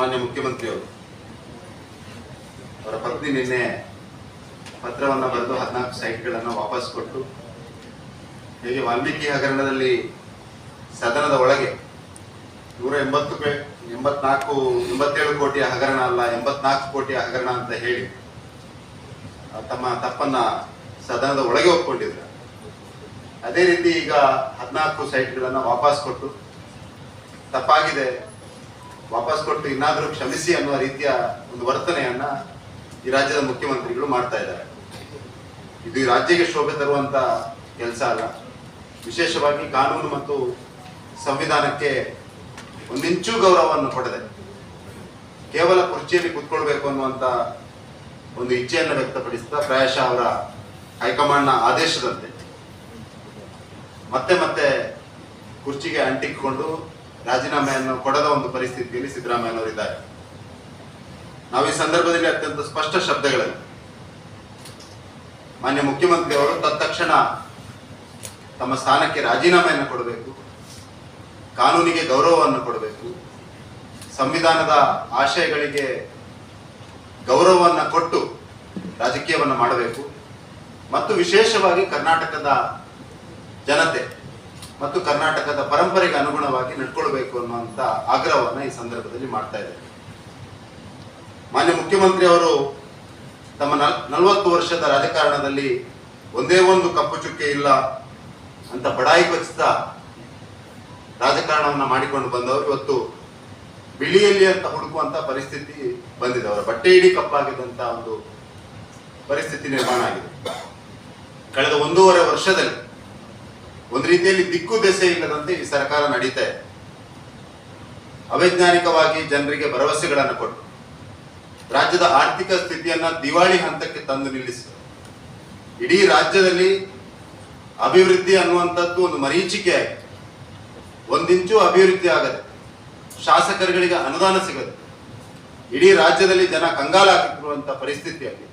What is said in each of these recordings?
ಸನ್ಮಾನ್ಯ ಮುಖ್ಯಮಂತ್ರಿಯವರು. ಅವರ ಪತ್ನಿ ನಿನ್ನೆ ಪತ್ರವನ್ನು ಬರೆದು ಹದಿನಾಲ್ಕು ಸೈಟ್ಗಳನ್ನು ವಾಪಸ್ ಕೊಟ್ಟು ಹೇಗೆ ವಾಲ್ಮೀಕಿ ಹಗರಣದಲ್ಲಿ ಸದನದ ಒಳಗೆ ನೂರ ಎಂಬತ್ತು ಎಂಬತ್ನಾಲ್ಕು, ಎಂಬತ್ತೇಳು ಕೋಟಿಯ ಹಗರಣ ಅಲ್ಲ, ಎಂಬತ್ನಾಲ್ಕು ಕೋಟಿಯ ಹಗರಣ ಅಂತ ಹೇಳಿ ತಮ್ಮ ತಪ್ಪನ್ನ ಸದನದ ಒಳಗೆ ಒಪ್ಕೊಂಡಿದ್ರು. ಅದೇ ರೀತಿ ಈಗ ಹದಿನಾಲ್ಕು ಸೈಟ್ಗಳನ್ನು ವಾಪಸ್ ಕೊಟ್ಟು ತಪ್ಪಾಗಿದೆ. ವಾಪಸ್ ಕೊಟ್ಟು ಇನ್ನಾದರೂ ಕ್ಷಮಿಸಿ ಅನ್ನುವ ರೀತಿಯ ಒಂದು ವರ್ತನೆಯನ್ನ ಈ ರಾಜ್ಯದ ಮುಖ್ಯಮಂತ್ರಿಗಳು ಮಾಡ್ತಾ ಇದ್ದಾರೆ. ಇದು ಈ ರಾಜ್ಯಕ್ಕೆ ಶೋಭೆ ತರುವಂತ ಕೆಲಸ ಅಲ್ಲ. ವಿಶೇಷವಾಗಿ ಕಾನೂನು ಮತ್ತು ಸಂವಿಧಾನಕ್ಕೆ ಒಂದಿಂಚೂ ಗೌರವವನ್ನು ಕೊಡದೆ ಕೇವಲ ಕುರ್ಚಿಯಲ್ಲಿ ಕೂತ್ಕೊಳ್ಬೇಕು ಅನ್ನುವಂತ ಒಂದು ಇಚ್ಛೆಯನ್ನು ವ್ಯಕ್ತಪಡಿಸ್ತಾ ಪ್ರಾಯಶಃ ಅವರ ಹೈಕಮಾಂಡ್ನ ಆದೇಶದಂತೆ. ಮತ್ತೆ ಮತ್ತೆ ಕುರ್ಚಿಗೆ ಅಂಟಿಕೊಂಡು ರಾಜೀನಾಮೆಯನ್ನು ಕೊಡದ ಒಂದು ಪರಿಸ್ಥಿತಿಯಲ್ಲಿ ಸಿದ್ದರಾಮಯ್ಯನವರಿದ್ದಾರೆ. ನಾವು ಈ ಸಂದರ್ಭದಲ್ಲಿ ಅತ್ಯಂತ ಸ್ಪಷ್ಟ ಶಬ್ದಗಳಲ್ಲಿ, ಮಾನ್ಯ ಮುಖ್ಯಮಂತ್ರಿ ಅವರು ತತ್ಕ್ಷಣ ತಮ್ಮ ಸ್ಥಾನಕ್ಕೆ ರಾಜೀನಾಮೆಯನ್ನು ಕೊಡಬೇಕು, ಕಾನೂನಿಗೆ ಗೌರವವನ್ನು ಕೊಡಬೇಕು, ಸಂವಿಧಾನದ ಆಶಯಗಳಿಗೆ ಗೌರವವನ್ನು ಕೊಟ್ಟು ರಾಜಕೀಯವನ್ನು ಮಾಡಬೇಕು, ಮತ್ತು ವಿಶೇಷವಾಗಿ ಕರ್ನಾಟಕದ ಜನತೆ ಮತ್ತು ಕರ್ನಾಟಕದ ಪರಂಪರೆಗೆ ಅನುಗುಣವಾಗಿ ನಡ್ಕೊಳ್ಬೇಕು ಅನ್ನುವಂತ ಆಗ್ರಹವನ್ನು ಈ ಸಂದರ್ಭದಲ್ಲಿ ಮಾಡ್ತಾ ಇದ್ದಾರೆ ಮಾನ್ಯ ಮುಖ್ಯಮಂತ್ರಿ ಅವರು ತಮ್ಮ ನಲ್, ನಲವತ್ತು ವರ್ಷದ ರಾಜಕಾರಣದಲ್ಲಿ ಒಂದೇ ಒಂದು ಕಪ್ಪು ಚುಕ್ಕೆ ಇಲ್ಲ ಅಂತ ಬಡಾಯಿ ಕೊಚ್ಚಿದ ರಾಜಕಾರಣವನ್ನ ಮಾಡಿಕೊಂಡು ಬಂದವರು ಇವತ್ತು ಬಿಳಿಯಲ್ಲಿ ಅಂತ ಹುಡುಕುವಂತ ಪರಿಸ್ಥಿತಿ ಬಂದಿದೆ. ಅವರ ಬಟ್ಟೆ ಇಡೀ ಕಪ್ಪಾಗಿದ್ದಂತ ಒಂದು ಪರಿಸ್ಥಿತಿ ನಿರ್ಮಾಣ ಆಗಿದೆ. ಕಳೆದ ಒಂದೂವರೆ ವರ್ಷದಲ್ಲಿ ಒಂದು ರೀತಿಯಲ್ಲಿ ದಿಕ್ಕು ದೆಸೆ ಇಲ್ಲದಂತೆ ಈ ಸರ್ಕಾರ ನಡೀತಾ ಇದೆ. ಅವೈಜ್ಞಾನಿಕವಾಗಿ ಜನರಿಗೆ ಭರವಸೆಗಳನ್ನು ಕೊಟ್ಟು, ರಾಜ್ಯದ ಆರ್ಥಿಕ ಸ್ಥಿತಿಯನ್ನ ದಿವಾಳಿ ಹಂತಕ್ಕೆ ತಂದು ನಿಲ್ಲಿಸಿದೆ. ಇಡೀ ರಾಜ್ಯದಲ್ಲಿ ಅಭಿವೃದ್ಧಿ ಅನ್ನುವಂಥದ್ದು ಒಂದು ಮರೀಚಿಕೆ ಆಗಿದೆ. ಒಂದಿಂಚು ಅಭಿವೃದ್ಧಿ ಆಗದೆ, ಶಾಸಕರುಗಳಿಗೆ ಅನುದಾನ ಸಿಗದೆ, ಇಡೀ ರಾಜ್ಯದಲ್ಲಿ ಜನ ಕಂಗಾಲಾಗುತ್ತಿರುವಂತಹ ಪರಿಸ್ಥಿತಿಯಲ್ಲಿ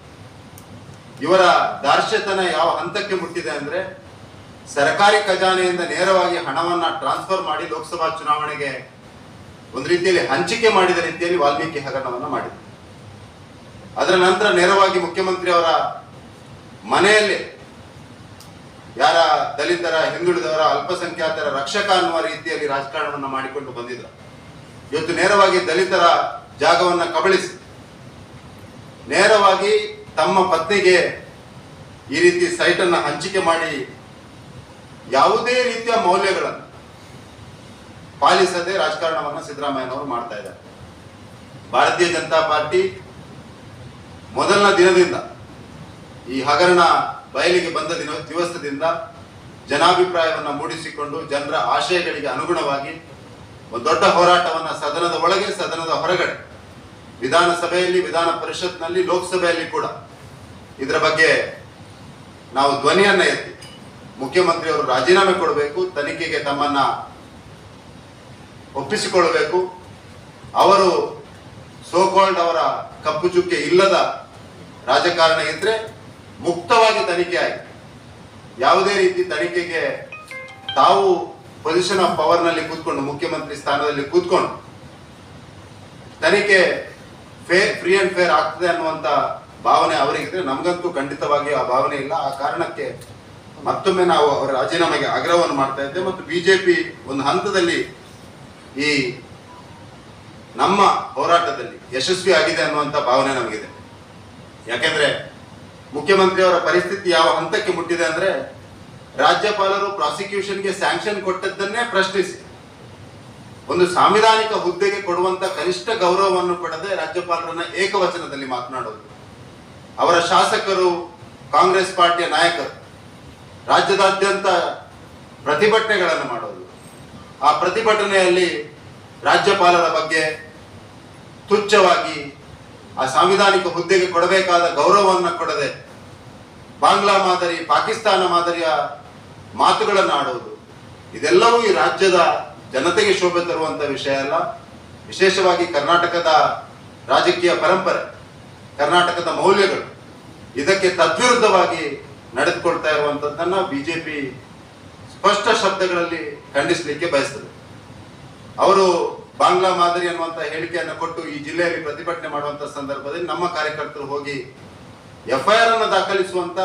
ಇವರ ದಾರ್ಶ್ಯತನ ಯಾವ ಹಂತಕ್ಕೆ ಮುಟ್ಟಿದೆ ಅಂದ್ರೆ ಸರ್ಕಾರಿ ಖಜಾನೆಯಿಂದ ನೇರವಾಗಿ ಹಣವನ್ನ ಟ್ರಾನ್ಸ್ಫರ್ ಮಾಡಿ ಲೋಕಸಭಾ ಚುನಾವಣೆಗೆ ಒಂದು ರೀತಿಯಲ್ಲಿ ಹಂಚಿಕೆ ಮಾಡಿದ ರೀತಿಯಲ್ಲಿ ವಾಲ್ಮೀಕಿ ಹಗರಣವನ್ನ ಮಾಡಿದ್ರು. ಅದರ ನಂತರ ನೇರವಾಗಿ ಮುಖ್ಯಮಂತ್ರಿ ಅವರ ಮನೆಯಲ್ಲಿ ಯಾರ ದಲಿತರ, ಹಿಂದುಳಿದವರ, ಅಲ್ಪಸಂಖ್ಯಾತರ ರಕ್ಷಕ ಅನ್ನುವ ರೀತಿಯಲ್ಲಿ ರಾಜಕಾರಣವನ್ನು ಮಾಡಿಕೊಂಡು ಬಂದಿದ್ರು. ಇವತ್ತು ನೇರವಾಗಿ ದಲಿತರ ಜಾಗವನ್ನ ಕಬಳಿಸಿ, ನೇರವಾಗಿ ತಮ್ಮ ಪತ್ನಿಗೆ ಈ ರೀತಿ ಸೈಟ್ ಅನ್ನ ಹಂಚಿಕೆ ಮಾಡಿ ಯಾವುದೇ ರೀತಿಯ ಮೌಲ್ಯಗಳನ್ನು ಪಾಲಿಸದೆ ರಾಜಕಾರಣವನ್ನ ಸಿದ್ದರಾಮಯ್ಯನವರು ಮಾಡ್ತಾ ಇದ್ದಾರೆ. ಭಾರತೀಯ ಜನತಾ ಪಾರ್ಟಿ ಮೊದಲನ ದಿನದಿಂದ ಈ ಹಗರಣ ಬಯಲಿಗೆ ಬಂದ ದಿನ ದಿವಸದಿಂದ ಜನಾಭಿಪ್ರಾಯವನ್ನು ಮೂಡಿಸಿಕೊಂಡು ಜನರ ಆಶಯಗಳಿಗೆ ಅನುಗುಣವಾಗಿ ಒಂದು ದೊಡ್ಡ ಹೋರಾಟವನ್ನ ಸದನದ ಒಳಗೆ, ಸದನದ ಹೊರಗಡೆ, ವಿಧಾನಸಭೆಯಲ್ಲಿ, ವಿಧಾನ ಪರಿಷತ್ನಲ್ಲಿ, ಲೋಕಸಭೆಯಲ್ಲಿ ಕೂಡ ಇದರ ಬಗ್ಗೆ ನಾವು ಧ್ವನಿಯನ್ನ ಎತ್ತಿ ಮುಖ್ಯಮಂತ್ರಿಯವರು ರಾಜೀನಾಮೆ ಕೊಡಬೇಕು, ತನಿಖೆಗೆ ತಮ್ಮನ್ನ ಒಪ್ಪಿಸಿಕೊಳ್ಳಬೇಕು. ಅವರು ಸೋಕಾಲ್ಡ್ ಅವರ ಕಪ್ಪು ಚುಕ್ಕೆ ಇಲ್ಲದ ರಾಜಕಾರಣ ಇದ್ರೆ ಮುಕ್ತವಾಗಿ ತನಿಖೆ ಆಯ್ತು. ಯಾವುದೇ ರೀತಿ ತನಿಖೆಗೆ ತಾವು ಪೊಸಿಷನ್ ಆಫ್ ಪವರ್ನಲ್ಲಿ ಕೂತ್ಕೊಂಡು, ಮುಖ್ಯಮಂತ್ರಿ ಸ್ಥಾನದಲ್ಲಿ ಕೂತ್ಕೊಂಡು ತನಿಖೆ ಫೇರ್ ಫ್ರೀ ಅಂಡ್ ಫೇರ್ ಆಗ್ತದೆ ಅನ್ನುವಂತ ಭಾವನೆ ಅವರಿಗಿದ್ರೆ ನಮಗಂತೂ ಖಂಡಿತವಾಗಿ ಆ ಭಾವನೆ ಇಲ್ಲ. ಆ ಕಾರಣಕ್ಕೆ ಮತ್ತೊಮ್ಮೆ ನಾವು ಅವರ ರಾಜೀನಾಮೆಗೆ ಆಗ್ರಹವನ್ನು ಮಾಡ್ತಾ ಇದ್ದೇವೆ ಮತ್ತು ಬಿಜೆಪಿ ಒಂದು ಹಂತದಲ್ಲಿ ಈ ನಮ್ಮ ಹೋರಾಟದಲ್ಲಿ ಯಶಸ್ವಿ ಆಗಿದೆ ಅನ್ನುವಂತ ಭಾವನೆ ನಮಗಿದೆ. ಯಾಕೆಂದ್ರೆ ಮುಖ್ಯಮಂತ್ರಿಯವರ ಪರಿಸ್ಥಿತಿ ಯಾವ ಹಂತಕ್ಕೆ ಮುಟ್ಟಿದೆ ಅಂದ್ರೆ ರಾಜ್ಯಪಾಲರು ಪ್ರಾಸಿಕ್ಯೂಷನ್ಗೆ ಸ್ಯಾಂಕ್ಷನ್ ಕೊಟ್ಟದ್ದನ್ನೇ ಪ್ರಶ್ನಿಸಿ. ಒಂದು ಸಾಂವಿಧಾನಿಕ ಹುದ್ದೆಗೆ ಕೊಡುವಂತ ಕನಿಷ್ಠ ಗೌರವವನ್ನು ಪಡೆದೇ ರಾಜ್ಯಪಾಲರನ್ನ ಏಕವಚನದಲ್ಲಿ ಮಾತನಾಡೋದು. ಅವರ ಶಾಸಕರು ಕಾಂಗ್ರೆಸ್ ಪಾರ್ಟಿಯ ನಾಯಕರು ರಾಜ್ಯದಾದ್ಯಂತ ಪ್ರತಿಭಟನೆಗಳನ್ನು ಮಾಡೋದು. ಆ ಪ್ರತಿಭಟನೆಯಲ್ಲಿ ರಾಜ್ಯಪಾಲರ ಬಗ್ಗೆ ತುಚ್ಛವಾಗಿ ಆ ಸಾಂವಿಧಾನಿಕ ಹುದ್ದೆಗೆ ಕೊಡಬೇಕಾದ ಗೌರವವನ್ನು ಕೊಡದೆ ಬಾಂಗ್ಲಾ ಮಾದರಿ, ಪಾಕಿಸ್ತಾನ ಮಾದರಿಯ ಮಾತುಗಳನ್ನು ಆಡುವುದು ಇದೆಲ್ಲವೂ ಈ ರಾಜ್ಯದ ಜನತೆಗೆ ಶೋಭೆ ತರುವಂತ ವಿಷಯ ಅಲ್ಲ. ವಿಶೇಷವಾಗಿ ಕರ್ನಾಟಕದ ರಾಜಕೀಯ ಪರಂಪರೆ, ಕರ್ನಾಟಕದ ಮೌಲ್ಯಗಳು. ಇದಕ್ಕೆ ತದ್ವಿರುದ್ಧವಾಗಿ ನಡೆದುಕೊಳ್ತಾ ಇರುವಂತದ್ದನ್ನ ಬಿಜೆಪಿ ಸ್ಪಷ್ಟ ಶಬ್ದಗಳಲ್ಲಿ ಖಂಡಿಸಲಿಕ್ಕೆ ಬಯಸ್ತದೆ. ಅವರು ಬಾಂಗ್ಲಾ ಮಾದರಿ ಅನ್ನುವಂತ ಹೇಳಿಕೆಯನ್ನು ಕೊಟ್ಟು ಈ ಜಿಲ್ಲೆಯಲ್ಲಿ ಪ್ರತಿಭಟನೆ ಮಾಡುವಂತ ಸಂದರ್ಭದಲ್ಲಿ ನಮ್ಮ ಕಾರ್ಯಕರ್ತರು ಹೋಗಿ ಎಫ್ಐಆರ್ ಅನ್ನು ದಾಖಲಿಸುವಂತ